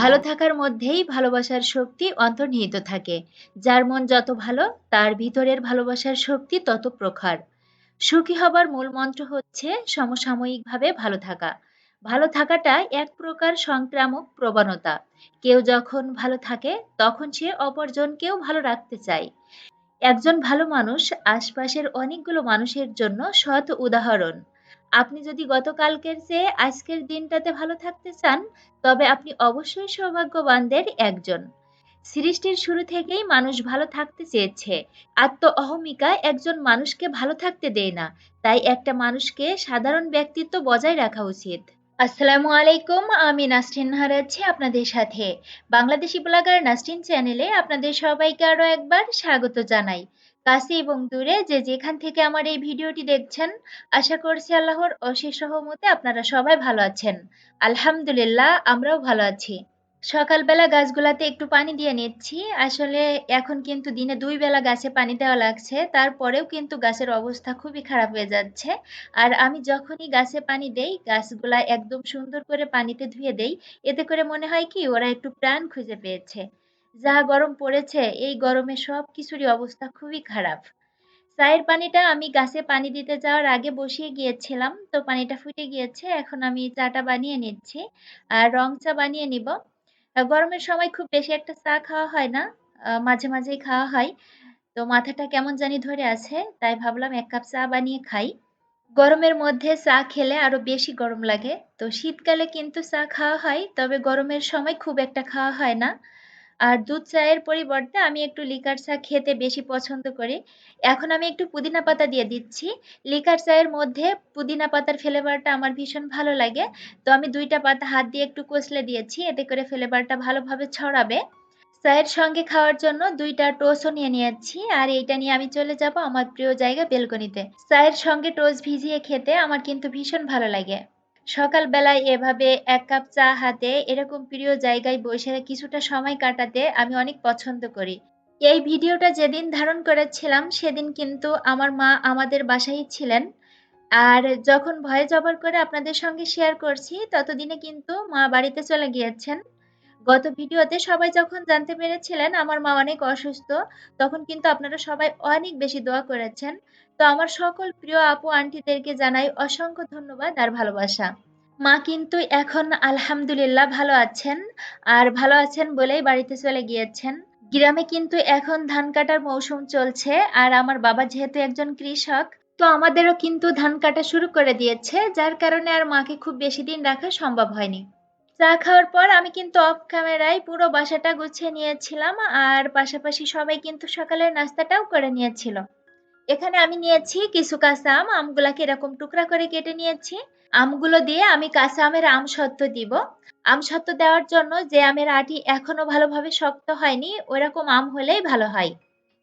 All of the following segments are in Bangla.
ভালো থাকার মধ্যেই ভালোবাসার শক্তি অন্তর্নিহিত থাকে। যার মন যত ভালো, তার ভিতরের ভালোবাসার শক্তি তত প্রখর। সুখী হবার মূল মন্ত্র হচ্ছে সমসাময়িকভাবে ভালো থাকা। ভালো থাকাটা এক প্রকার সংক্রামক প্রবণতা। কেউ যখন ভালো থাকে, তখন সে অপরজনকেও ভালো রাখতে চায়। একজন ভালো মানুষ আশপাশের অনেকগুলো মানুষের জন্য সৎ উদাহরণ। আপনি যদি গতকালকের চেয়ে আজকের দিনটাতে ভালো থাকতে চান, তবে আপনি অবশ্যই সৌভাগ্যবানদের একজন। সৃষ্টির শুরু থেকেই মানুষ ভালো থাকতে চেয়েছে। আত্ম অহমিকা একজন মানুষকে ভালো থাকতে দেয় না, তাই একটা মানুষকে সাধারণ ব্যক্তিত্ব বজায় রাখা উচিত। আসসালামু আলাইকুম, আমি নাসরিন নাহার আছি আপনাদের সাথে। বাংলাদেশি ব্লগার নাসরিন চ্যানেলে আপনাদের সবাইকে আরও একবার স্বাগত জানাই। কাছে এবং দূরে যে যেখান থেকে আমার এই ভিডিওটি দেখছেন, আশা করছি আল্লাহর অশেষ সহমতে আপনারা সবাই ভালো আছেন। আলহামদুলিল্লাহ, আমরাও ভালো আছি। সকালবেলা গাছগুলাতে একটু পানি দিয়ে নিচ্ছি। আসলে এখন কিন্তু দিনে দুই বেলা গাছে পানি দেওয়া লাগছে। তারপরেও কিন্তু গাছের অবস্থা খুবই খারাপ হয়ে যাচ্ছে। আর আমি যখনই গাছে পানি দেই, গাছগুলা একদম সুন্দর করে পানিতে ধুয়ে দেই, এতে করে মনে হয় কি, ওরা একটু প্রাণ খুঁজে পেয়েছে। যা গরম পড়েছে, এই গরমে সব কিছুরই অবস্থা খুবই খারাপ। চায়ের পানিটা আমি গাছে পানি দিতে যাওয়ার আগে বসিয়ে গিয়েছিলাম, তো পানিটা ফুটে গিয়েছে, এখন আমি চাটা বানিয়ে নিচ্ছি, আর রং চা বানিয়ে নিব। গরমের সময় খুব বেশি একটা চা খাওয়া হয় না মাঝে মাঝেই খাওয়া হয়। তো মাথাটা কেমন জানি ধরে আছে, তাই ভাবলাম এক কাপ চা বানিয়ে খাই। গরমের মধ্যে চা খেলে আরও বেশি গরম লাগে। তো শীতকালে কিন্তু চা খাওয়া হয়, তবে গরমের সময় খুব একটা খাওয়া হয় না। আর দুধ চায়ের পরিবর্তে আমি একটু লিকার চা খেতে বেশি পছন্দ করি। এখন আমি একটু পুদিনা পাতা দিয়ে দিচ্ছি। লিকার চায়ের মধ্যে পুদিনা পাতার ফ্লেভারটা আমার ভীষণ ভালো লাগে। তো আমি দুইটা পাতা হাত দিয়ে একটু কষলে দিয়েছি, এতে করে ফ্লেভারটা ভালোভাবে ছড়াবে। চায়ের সঙ্গে খাওয়ার জন্য দুইটা টোস্টও নিয়ে নিয়েছি, আর এইটা নিয়ে আমি চলে যাব আমার প্রিয় জায়গা বেলকনিতে। চায়ের সঙ্গে টোস্ট ভিজিয়ে খেতে আমার কিন্তু ভীষণ ভালো লাগে। সকালবেলায় এভাবে এক কাপ চা হাতে এরকম প্রিয় জায়গায় বসে কিছুটা সময় কাটাতে আমি অনেক পছন্দ করি। এই ভিডিওটা যেদিন ধারণ করেছিলাম, সেদিন কিন্তু আমার মা আমাদের বাসায় ছিলেন। আর যখন ভয়ে জবর করে আপনাদের সঙ্গে শেয়ার করছি, ততদিনে কিন্তু মা বাড়িতে চলে গিয়েছেন। গত ভিডিওতে সবাই যখন জানতে পেরেছিলেন আমার মা অনেক অসুস্থ, তখন কিন্তু আপনারা সবাই অনেক বেশি দোয়া করেছেন। তো আমার সকল প্রিয় আপু, আন্টিদেরকে জানাই অসংখ্য ধন্যবাদ আর ভালোবাসা। মা কিন্তু এখন আলহামদুলিল্লাহ ভালো আছেন আর ভালো আছেন বলেই বাড়িতে চলে গিয়েছেন। গ্রামে কিন্তু এখন ধান কাটার মৌসুম চলছে আর আমার বাবা যেহেতু একজন কৃষক, তো আমাদেরও কিন্তু ধান কাটা শুরু করে দিয়েছে, যার কারণে আর মাকে খুব বেশি দিন রাখা সম্ভব হয়নি। চা খাওয়ার পর আমি কিন্তু অফ ক্যামেরায় পুরো বাসাটা গুছিয়ে নিয়েছিলাম আর পাশাপাশি সবাই কিন্তু সকালের নাস্তাটাও করে নিয়েছিল। এখানে আমি নিয়েছি কিছু কাঁচা আম আমগুলাকে এরকম টুকরা করে কেটে নিয়েছি। আমগুলো দিয়ে আমি কাঁচা আমের আম সত্ত্ব দিব। আম সত্ত্ব দেওয়ার জন্য যে আমের আটি এখনও ভালোভাবে শক্ত হয়নি, ওরকম আম হলেই ভালো হয়।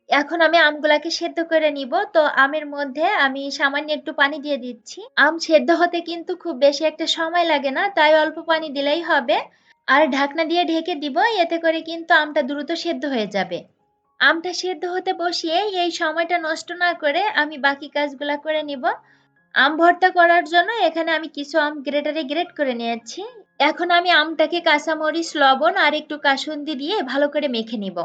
এখন আমি আমগুলাকে সেদ্ধ করে নিব। তো আমের মধ্যে আমি সামান্য একটু পানি দিয়ে দিচ্ছি। আম সেদ্ধ হতে কিন্তু খুব বেশি একটা সময় লাগে না, তাই অল্প পানি দিলেই হবে। আর ঢাকনা দিয়ে ঢেকে দিব, এতে করে কিন্তু আমটা দ্রুত সেদ্ধ হয়ে যাবে। আমটা সেদ্ধ হতে বসিয়ে এই সময়টা নষ্ট না করে আমি বাকি কাজগুলা করে নিব। আম ভর্তা করার জন্য এখানে আমি কিছু আম গ্রেটারে গ্রেট করে নিয়েছি। এখন আমি আমটাকে কাঁচামরিচ, লবণ আর একটু কাসুন্দি দিয়ে ভালো করে মেখে নিব।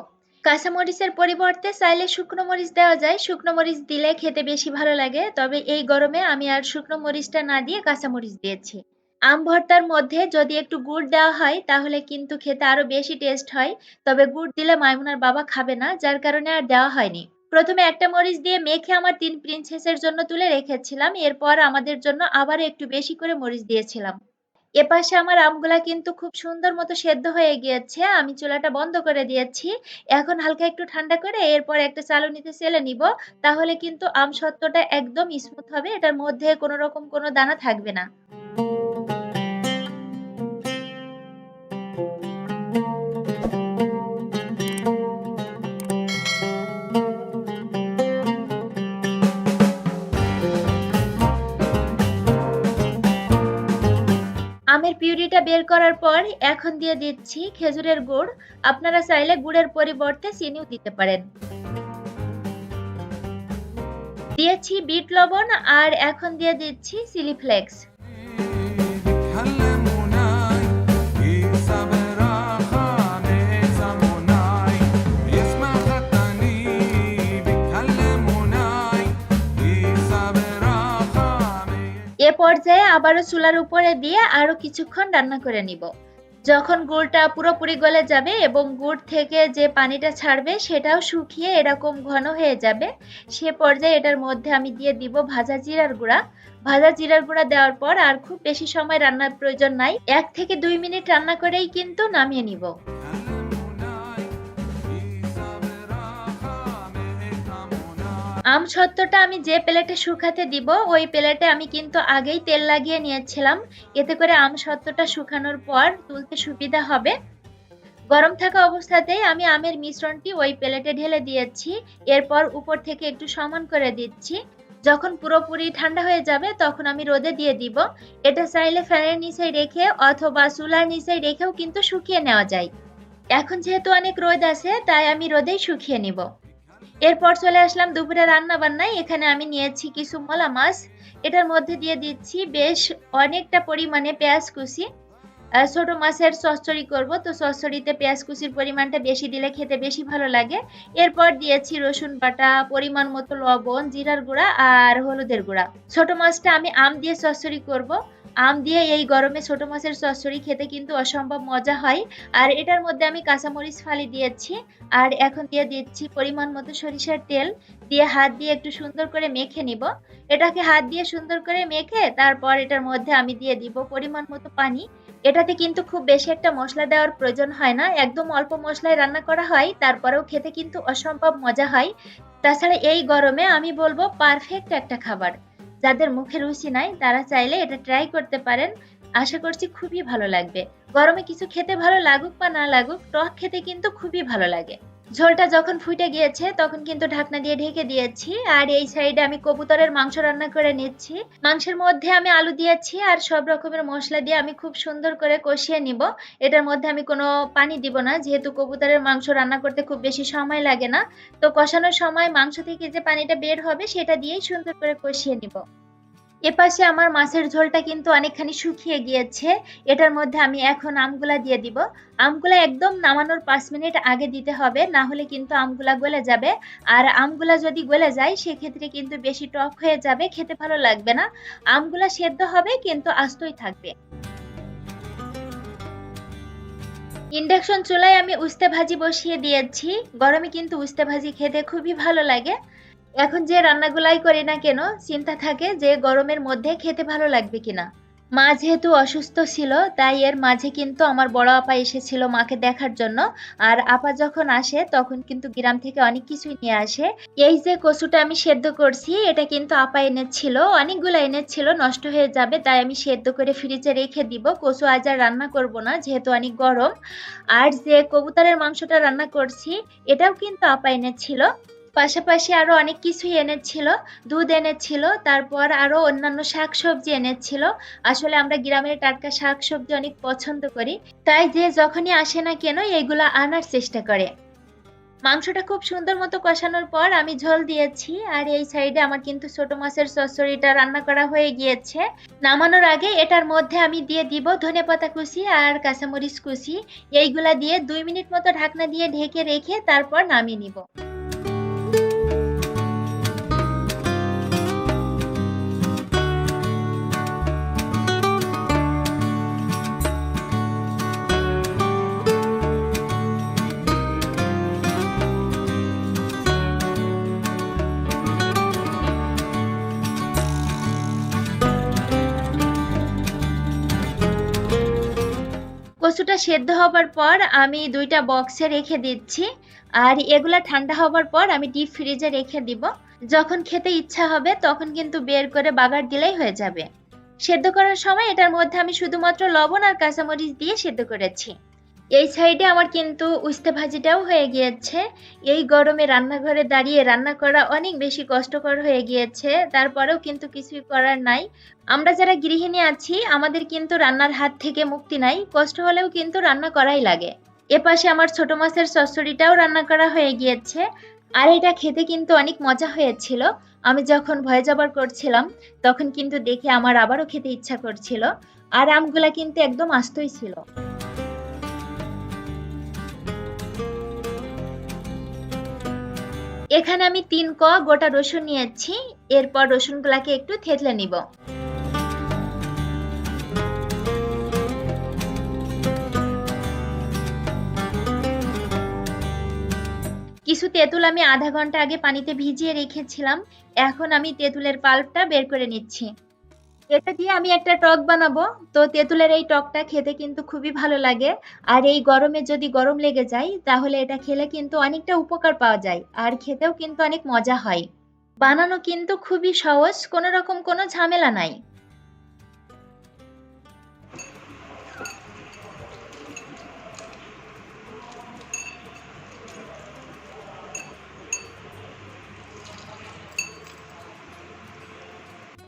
কাঁচামরিচের পরিবর্তে চাইলে শুকনো মরিচ দেওয়া যায়। শুকনো মরিচ দিলে খেতে বেশি ভালো লাগে। তবে এই গরমে আমি আর শুকনো মরিচটা না দিয়ে কাঁচামরিচ দিয়েছি। আম ভর্তার মধ্যে যদি একটু গুড় দেওয়া হয়, তাহলে কিন্তু খেতে আরও বেশি টেস্ট হয়। তবে গুড় দিলে মাইমুনার বাবা খাবে না, যার কারণে আর দেওয়া হয়নি। প্রথমে একটা মরিচ দিয়ে মেখে আমার তিন প্রিন্সেসের জন্য তুলে রেখেছিলাম। এরপর আমাদের জন্য আবারও একটু বেশি করে মরিচ দিয়েছিলাম। এপাশে আমার আমগুলা কিন্তু খুব সুন্দর মতো সেদ্ধ হয়ে গিয়েছে, আমি চুলাটা বন্ধ করে দিয়েছি। এখন হালকা একটু ঠান্ডা করে এরপর একটা চালনিতে চেলে নিব, তাহলে কিন্তু আম সত্ত্বটা একদম স্মুথ হবে, এটার মধ্যে কোনো রকম কোনো দানা থাকবে না। আমের পিউরিটা বের করার পর এখন দিয়ে দিচ্ছি খেজুরের গুড়। আপনারা চাইলে গুড়ের পরিবর্তে চিনিও দিতে পারেন। দিয়েছি বিট লবণ আর এখন দিয়ে দিচ্ছি চিলি ফ্লেক্স। আবারও চুলার উপরে দিয়ে আরও কিছুক্ষণ রান্না করে নিব। যখন গুড়টা পুরোপুরি গলে যাবে এবং গুড় থেকে যে পানিটা ছাড়বে সেটাও শুকিয়ে এরকম ঘন হয়ে যাবে, সে পর্যায়ে এটার মধ্যে আমি দিয়ে দিব ভাজা জিরার গুঁড়া। ভাজা জিরার গুঁড়া দেওয়ার পর আর খুব বেশি সময় রান্নার প্রয়োজন নাই, এক থেকে দুই মিনিট রান্না করেই কিন্তু নামিয়ে নিব। আম সত্ত্বটা আমি যে প্লেটে শুকাতে দিব, ওই প্লেটে আমি কিন্তু আগেই তেল লাগিয়ে নিয়েছিলাম। এতে করে আম সত্ত্বটা শুকানোর পর তুলতে সুবিধা হবে। গরম থাকা অবস্থাতেই আমি আমের মিশ্রণটি ওই প্লেটে ঢেলে দিয়েছি। এরপর উপর থেকে একটু সমান করে দিচ্ছি। যখন পুরোপুরি ঠান্ডা হয়ে যাবে, তখন আমি রোদে দিয়ে দিব। এটা চাইলে ফ্যানের নিচে রেখে অথবা চুলার নিচে রেখেও কিন্তু শুকিয়ে নেওয়া যায়। এখন যেহেতু অনেক রোদ আছে, তাই আমি রোদেই শুকিয়ে নিব। এরপর চলে আসলাম দুপুরে রান্না বান্নায় এখানে আমি নিয়েছি কিছু মলা মাছ। এটার মধ্যে দিয়ে দিচ্ছি বেশ অনেকটা পরিমাণে পেঁয়াজ কুচি। ছোট মাছের চচ্চড়ি করব। তো চচ্চড়িতে পেঁয়াজ কুচির পরিমাণটা বেশি দিলে খেতে বেশি ভালো লাগে। এরপর দিয়েছি রসুন বাটা, পরিমাণ মতো লবণ, জিরার গুঁড়া আর হলুদের গুঁড়া। ছোট মাছটা আমি আম দিয়ে চচ্চড়ি করব। আম দিয়ে এই গরমে ছোট মাছের চচ্চড়ি খেতে কিন্তু অসম্ভব মজা হয়। আর এটার মধ্যে আমি কাঁচামরিচ ফালি দিয়েছি। আর এখন দিয়ে দিচ্ছি পরিমাণ মতো সরিষার তেল। দিয়ে হাত দিয়ে একটু সুন্দর করে মেখে নিব। এটাকে হাত দিয়ে সুন্দর করে মেখে তারপর এটার মধ্যে আমি দিয়ে দিব পরিমাণ মতো পানি। এটাতে কিন্তু খুব বেশি একটা মশলা দেওয়ার প্রয়োজন হয় না। একদম অল্প মশলায় রান্না করা হয়, তারপরেও খেতে কিন্তু অসম্ভব মজা হয়। তাছাড়া এই গরমে আমি বলব পারফেক্ট একটা খাবার। যাদের মুখে রুচি নাই, তারা চাইলে এটা ট্রাই করতে পারেন। আশা করছি খুবই ভালো লাগবে। গরমে কিছু খেতে ভালো লাগুক বা না লাগুক, টক খেতে কিন্তু খুবই ভালো লাগে। ঝোলটা যখন ফুটে গিয়েছে, তখন কিন্তু ঢাকনা দিয়ে ঢেকে দিয়েছি। আর এই সাইডে আমি কবুতরের মাংস রান্না করে নিচ্ছি। মাংসের মধ্যে আমি আলু দিয়েছি আর সব রকমের মশলা দিয়ে আমি খুব সুন্দর করে কষিয়ে নিব। এটার মধ্যে আমি কোনো পানি দিব না, যেহেতু কবুতরের মাংস রান্না করতে খুব বেশি সময় লাগে না। তো কষানোর সময় মাংস থেকে যে পানিটা বের হবে, সেটা দিয়েই সুন্দর করে কষিয়ে নিব। এপাশে আমার মাছের ঝোলটা কিন্তু অনেকখানি শুকিয়ে গিয়েছে। এটার মধ্যে আমি এখন আমগুলা দিয়ে দিব। আমগুলা একদম নামানোর পাঁচ মিনিট আগে দিতে হবে, না হলে কিন্তু আমগুলা গলে যাবে। আর আমগুলা যদি গলে যায়, সেক্ষেত্রে কিন্তু বেশি টক হয়ে যাবে, খেতে ভালো লাগবে না। আমগুলা সেদ্ধ হবে, কিন্তু আস্তই থাকবে। ইন্ডাকশন চুলায় আমি উস্তে ভাজি বসিয়ে দিয়েছি। গরমে কিন্তু উস্তে ভাজি খেতে খুবই ভালো লাগে। এখন যে রান্নাগুলাই করি না কেন, চিন্তা থাকে যে গরমের মধ্যে খেতে ভালো লাগবে কিনা। মা যেহেতু অসুস্থ ছিল, তাই এর মাঝে কিন্তু আমার বড় আপা এসেছিল মাকে দেখার জন্য। আর আপা যখন আসে, তখন কিন্তু গ্রাম থেকে অনেক কিছুই নিয়ে আসে। এই যে কচুটা আমি সেদ্ধ করছি, এটা কিন্তু আপা এনেছিল, অনেকগুলো এনেছিল, নষ্ট হয়ে যাবে, তাই আমি সেদ্ধ করে ফ্রিজে রেখে দিব। কচু আজ আর রান্না করব না, যেহেতু অনেক গরম। আর যে কবুতরের মাংসটা রান্না করছি, এটাও কিন্তু আপা এনেছিল। পাশাপাশি আরও অনেক কিছুই এনেছিল, দুধ এনেছিল, তারপর আরও অন্যান্য শাকসবজি এনেছিল। আসলে আমরা গ্রামের টাটকা শাকসবজি অনেক পছন্দ করি। তাই যে যখনই আসে না কেন এগুলা আনার চেষ্টা করে। মাংসটা খুব সুন্দর মতো কষানোর পর আমি ঝোল দিয়েছি, আর এই সাইডে আমার কিন্তু ছোট মাছের চচ্চড়িটা রান্না করা হয়ে গিয়েছে। নামানোর আগে এটার মধ্যে আমি দিয়ে দিব ধনেপাতা কুচি আর কাঁচামরিচ কুচি। এইগুলা দিয়ে দুই মিনিট মতো ঢাকনা দিয়ে ঢেকে রেখে তারপর নামিয়ে নিব। কচুটা সেদ্ধ হবার পর আমি দুইটা বক্সে রেখে দিচ্ছি। আর এগুলা ঠান্ডা হবার পর আমি ডিপ ফ্রিজে রেখে দিব। যখন খেতে ইচ্ছা হবে, তখন কিন্তু বের করে বাগার দিলেই হয়ে যাবে। সেদ্ধ করার সময় এটার মধ্যে আমি শুধুমাত্র লবণ আর কাঁচামরিচ দিয়ে সেদ্ধ করেছি। এই সাইডে আমার কিন্তু উস্তে ভাজিটাও হয়ে গিয়েছে। এই গরমে রান্নাঘরে দাঁড়িয়ে রান্না করা অনেক বেশি কষ্টকর হয়ে গিয়েছে, তারপরেও কিন্তু কিছুই করার নাই। আমরা যারা গৃহিণী আছি, আমাদের কিন্তু রান্নার হাত থেকে মুক্তি নাই, কষ্ট হলেও কিন্তু রান্না করাই লাগে। এপাশে আমার ছোট মাছের চচ্চড়িটাও রান্না করা হয়ে গিয়েছে, আর এটা খেতে কিন্তু অনেক মজা হয়েছিল। আমি যখন ভয়ে যাবার করছিলাম, তখন কিন্তু দেখে আমার আবারও খেতে ইচ্ছা করছিল, আর আমগুলা কিন্তু একদম আস্তই ছিল। এখানে আমি তিন ক গোটা রসুন নিয়েছি, এরপর রসুনগুলাকে একটু থেতলে নিব। কিছু তেঁতুল আমি আধা ঘণ্টা আগে পানিতে ভিজিয়ে রেখেছিলাম, এখন আমি তেঁতুলের পাল্পটা বের করে নিচ্ছি। এটা দিয়ে আমি একটা টক বানাবো। তো তেঁতুলের এই টকটা খেতে কিন্তু খুবই ভালো লাগে। আর এই গরমে যদি গরম লেগে যায়, তাহলে এটা খেলে কিন্তু অনেকটা উপকার পাওয়া যায়। আর খেতেও কিন্তু অনেক মজা হয়। বানানো কিন্তু খুবই সহজ, কোনো রকম কোনো ঝামেলা নাই।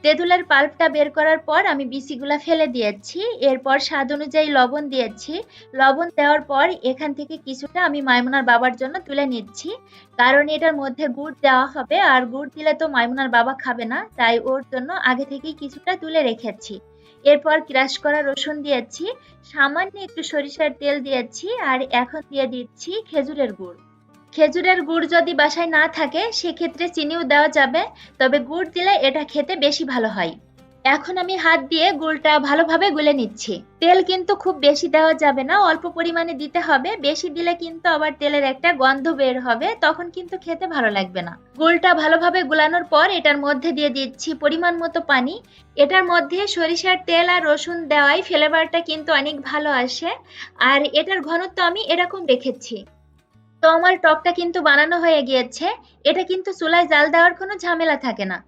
তেঁতুলের পাল্পটা বের করার পর আমি বিচিগুলা ফেলে দিয়েছি। এরপর স্বাদ অনুযায়ী লবণ দিয়েছি। লবণ দেওয়ার পর এখান থেকে কিছুটা আমি মাইমুনার বাবার জন্য তুলে নিচ্ছি। কারণ এটার মধ্যে গুড় দেওয়া হবে। আর গুড় দিলে তো মাইমুনার বাবা খাবে না। তাই ওর জন্য আগে থেকেই কিছুটা তুলে রেখেছি। এরপর ক্রাশ করা রসুন দিয়েছি। সামান্য একটু সরিষার তেল দিয়েছি। আর এখন দিয়ে দিচ্ছি খেজুরের গুড়। খেজুরের গুড় যদি বাসায় না থাকে, সেক্ষেত্রে চিনিও দেওয়া যাবে, তবে গুড় দিলে এটা খেতে বেশি ভালো হয়। এখন আমি হাত দিয়ে গুড়টা ভালোভাবে গুলে নিচ্ছি। তেল কিন্তু খুব বেশি দেওয়া যাবে না, অল্প পরিমাণে দিতে হবে। বেশি দিলে কিন্তু আবার তেলের একটা গন্ধ বের হবে, তখন কিন্তু খেতে ভালো লাগবে না। গুড়টা ভালোভাবে গুলানোর পর এটার মধ্যে দিয়ে দিচ্ছি পরিমাণ মতো পানি। এটার মধ্যে সরিষার তেল আর রসুন দেওয়াই ফ্লেভারটা কিন্তু অনেক ভালো আসে। আর এটার ঘনত্ব আমি এরকম রেখেছি। তো আমার টকটা কিন্তু বানানো হয়ে গিয়েছে। এটা কিন্তু চুলায় জাল দেওয়ার কোনো ঝামেলা থাকে না।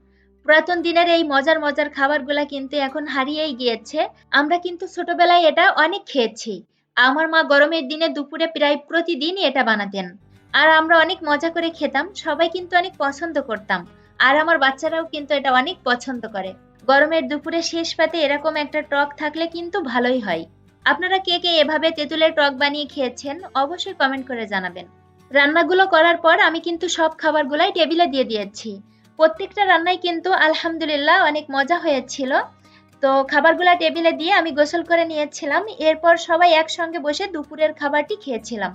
পুরাতন দিনের এই মজার মজার খাবারগুলা কিন্তু এখন হারিয়েই গিয়েছে। আমরা কিন্তু ছোটবেলায় এটা অনেক খেয়েছি। আমার মা গরমের দিনে দুপুরে প্রায় প্রতিদিনই এটা বানাতেন। আর আমরা অনেক মজা করে খেতাম, সবাই কিন্তু অনেক পছন্দ করতাম। আর আমার বাচ্চারাও কিন্তু এটা অনেক পছন্দ করে। গরমের দুপুরে শেষ পাতে এরকম একটা টক থাকলে কিন্তু ভালোই হয়। আপনারা কে কে এভাবে তেঁতুলের টক বানিয়ে খেয়েছেন, অবশ্যই কমেন্ট করে জানাবেন। রান্নাগুলো করার পর আমি কিন্তু সব খাবারগুলাই টেবিলে দিয়ে দিয়েছি। প্রত্যেকটা রান্নাই কিন্তু আলহামদুলিল্লাহ অনেক মজা হয়েছিল। তো খাবারগুলো টেবিলে দিয়ে আমি গোসল করে নিয়েছিলাম। এরপর সবাই একসঙ্গে বসে দুপুরের খাবারটি খেয়েছিলাম।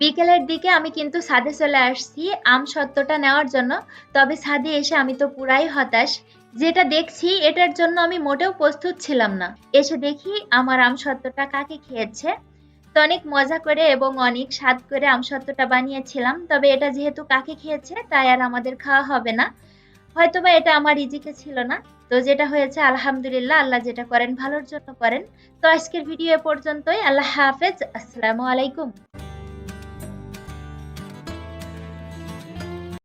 বিকেলের দিকে আমি কিন্তু ছাদে চলে আসছি আম সত্যটা নেওয়ার জন্য। তবে ছাদে এসে আমি তো পুরাই হতাশ। যেটা দেখছি এটার জন্য আমি মোটেও প্রস্তুত ছিলাম না। এসে দেখি আমার আম সত্যটা কাকে খেয়েছে। তো অনেক মজা করে এবং অনেক স্বাদ করে আমসত্ত্বটা বানিয়েছিলাম, তবে এটা যেহেতু কাকে খেয়েছে তাই আর আমাদের খাওয়া হবে না। হয়তোবা এটা আমার ইজিকে ছিল না। তো যেটা হয়েছে, আলহামদুলিল্লাহ আল্লাহ যেটা করেন ভালোর জন্য করেন। তো আজকের ভিডিও এ পর্যন্তই, আল্লাহ হাফেজ, আসসালামু আলাইকুম।